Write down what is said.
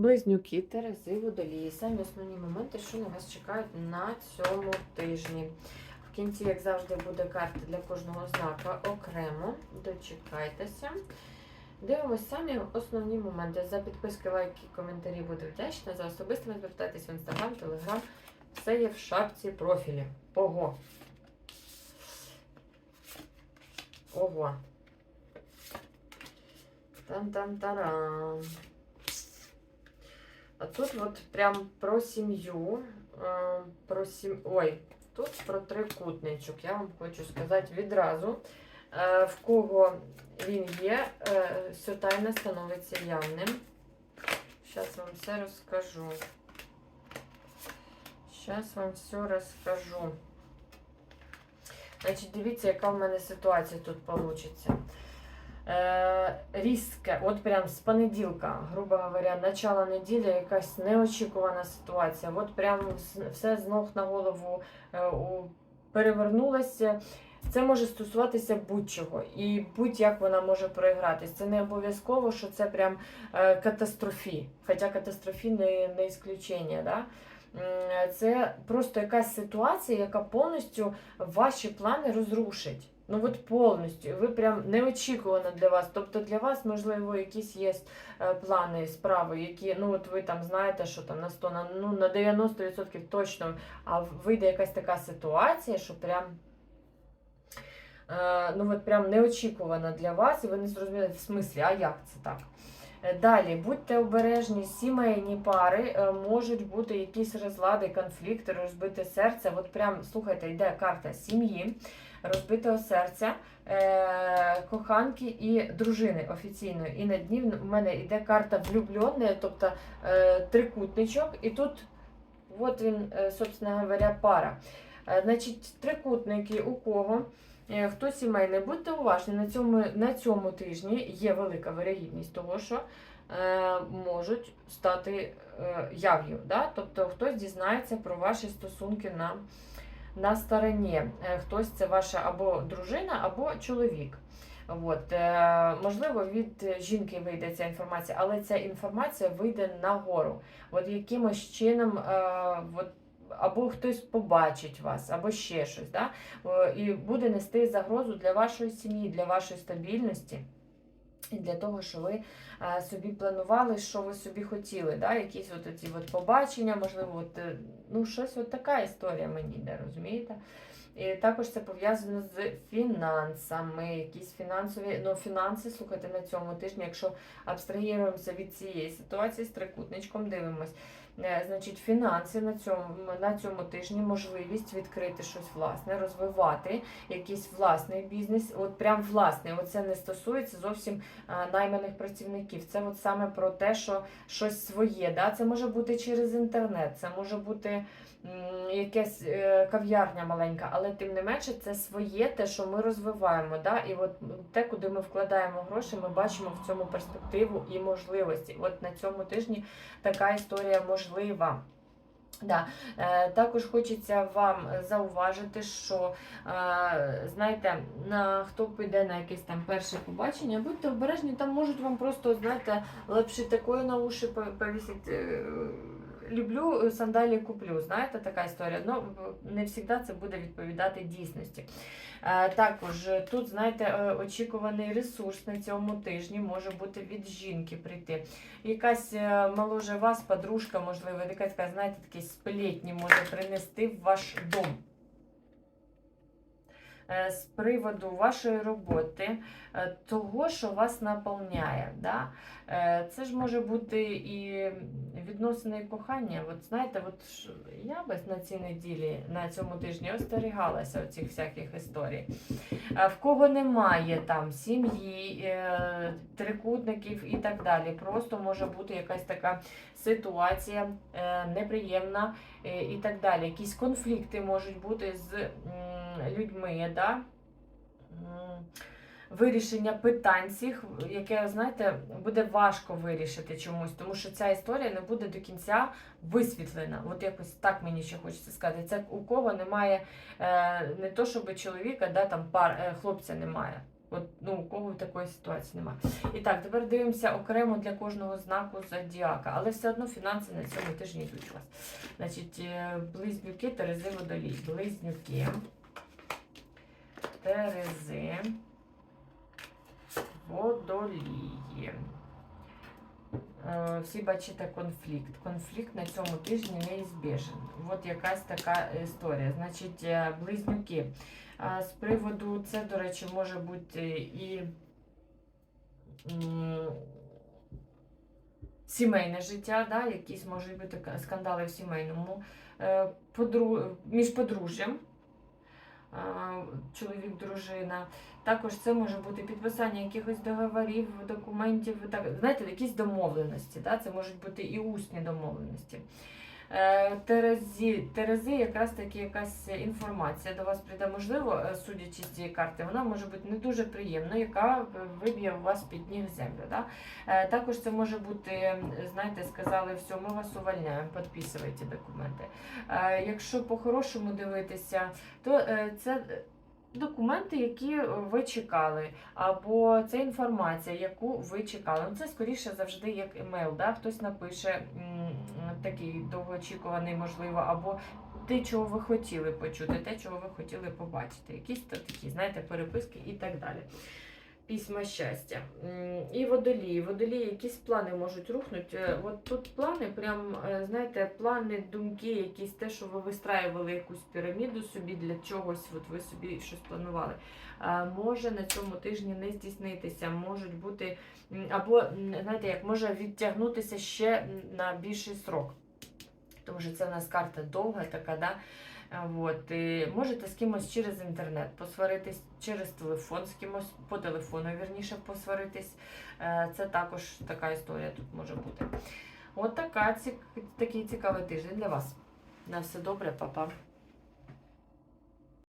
Близнюки, Терези, водолії. Самі основні моменти, що на вас чекають на цьому тижні. В кінці, як завжди, буде карта для кожного знака окремо. Дочекайтеся. Дивимось самі основні моменти. За підписки, лайки, коментарі буду вдячна. За особистими звертайтесь в інстаграм, телеграм. Все є в шапці профілі. Ого. Ого. Тан-тан-тарам. А тут от прям про сім'ю, е, про сім... Ой, тут про трикутничок. Я вам хочу сказати відразу, е, в кого він є, е, все тайне становиться явним. Зараз вам все розкажу. Зараз вам все розкажу. Значить, дивіться, яка в мене ситуація тут вийде. Е, різке, от прям з понеділка, грубо говоря, начало неділі, якась неочікувана ситуація. От прям все з ног на голову е, перевернулося. Це може стосуватися будь-чого, і будь-як вона може проігратись. Це не обов'язково, що це прям е, катастрофі. Хоча катастрофі не, не ісключення. Да? Це просто якась ситуація, яка повністю ваші плани розрушить. Ну от повністю. Ви прям неочікувано для вас. Тобто для вас, можливо, якісь є е, плани, справи, які, ну от ви там знаєте, що там на 100, на, ну, на 90% точно, а вийде якась така ситуація, що прям. е, Ну, от прям неочікувано для вас, і ви не зрозуміли в смислі, а як це так? Е, Далі, будьте обережні, сімейні пари, можуть бути якісь розлади, конфлікти, розбите серце. От прям, слухайте, йде карта сім'ї, розбитого серця, е, коханки і дружини офіційної. І на дні в мене йде карта влюбленої, тобто е, трикутничок, і тут от він, е, собственно говоря, пара. Е, Значить, трикутники у кого? Е, Хто сімейний, будьте уважні, на цьому, на цьому тижні є велика вирогідність того, що е, можуть стати е, яв'ю. Да? Тобто хтось дізнається про ваші стосунки на, на стороні. Е, хтось це ваша або дружина, або чоловік. От, е, можливо, від жінки вийде ця інформація, але ця інформація вийде нагору. От якимось чином, е, от, або хтось побачить вас, або ще щось. Да? І буде нести загрозу для вашої сім'ї, для вашої стабільності. І для того, що ви е, собі планували, що ви собі хотіли, да? якісь от ці от побачення, можливо, от, е, ну, щось от така історія мені йде, розумієте? І також це пов'язано з фінансами, якісь фінансові, ну фінанси, слухайте, на цьому тижні, якщо абстрагіруємося від цієї ситуації з трикутничком, дивимось. Е, Значить, фінанси на цьому, на цьому тижні можливість відкрити щось власне, розвивати якийсь власний бізнес. От прям власний. Оце не стосується зовсім найманих працівників. Це от саме про те, що щось своє. Да? Це може бути через інтернет, це може бути якась е, кав'ярня маленька, але тим не менше це своє, те, що ми розвиваємо. Да? І от те, куди ми вкладаємо гроші, ми бачимо в цьому перспективу і можливості. От на цьому тижні така історія можлива. Да. Е, також хочеться вам зауважити, що е, знаєте, на хто піде на якесь там перше побачення, будьте обережні, там можуть вам просто, знаєте, лапши такої на уші по- повісити. Е, Люблю сандалі куплю, знаєте, така історія. Ну, не завжди це буде відповідати дійсності. Е, Також е, тут, знаєте, е, очікуваний ресурс на цьому тижні може бути від жінки прийти. Якась е, моложе вас, подружка, можливо, якась, знаєте, такі сплетні може принести в ваш дом. Е, З приводу вашої роботи, е, того, що вас наповняє. Да? Е, Це ж може бути і відносини і кохання. От знаєте, от я би на цій неділі, на цьому тижні остерігалася оцих всяких історій. В кого немає там сім'ї, трикутників і так далі. Просто може бути якась така ситуація неприємна і так далі. Якісь конфлікти можуть бути з людьми. Да? Вирішення питань цих, яке, знаєте, буде важко вирішити чомусь, тому що ця історія не буде до кінця висвітлена. От якось так мені ще хочеться сказати. Це у кого немає е, не то, щоб чоловіка, да, там пар, е, хлопця немає. От, ну, у кого такої ситуації немає. І так, тепер дивимося окремо для кожного знаку зодіака, але все одно фінанси на цьому тижні йдуть у вас. Значить, е, близнюки, Терези, водолій. Близнюки. Терези. Водолії. Е, Всі бачите конфлікт. Конфлікт на цьому тижні неізбіжен. От якась така історія. Значить, е, близнюки. З приводу, це, до речі, може бути і сімейне життя, да? якісь можуть бути скандали в сімейному е, між подружжям. А, Чоловік, дружина. Також це може бути підписання якихось договорів, документів, так, знаєте, якісь домовленості. Да? Це можуть бути і усні домовленості. Е, Терезі, Терези, якраз таки якась інформація до вас прийде, можливо, е, судячи з цієї карти, вона може бути не дуже приємною, яка виб'є у вас під ніг землю. Да? Е, Також це може бути, знаєте, сказали, все, ми вас увольняємо, підписуйте документи. Якщо по-хорошому дивитися, то це документи, які ви чекали, або це інформація, яку ви чекали. Ну, Це скоріше завжди як емейл. Да? Хтось напише такий довгоочікуваний, можливо, або те, чого ви хотіли почути, те, чого ви хотіли побачити. Якісь такі, знаєте, переписки і так далі. Письма щастя. І водолії. Водолії якісь плани можуть рухнути. Е, От тут плани, прям, е, знаєте, плани, думки, якісь те, що ви вистраювали якусь піраміду собі для чогось, от ви собі щось планували. Е, Може на цьому тижні не здійснитися, можуть бути, або, знаєте, як може відтягнутися ще на більший срок. Тому що це в нас карта довга така, да? От, і можете з кимось через інтернет посваритись, через телефон, з кимось по телефону, вірніше, посваритись. Це також така історія тут може бути. От така, такий цікавий тиждень для вас. На все добре, па-па.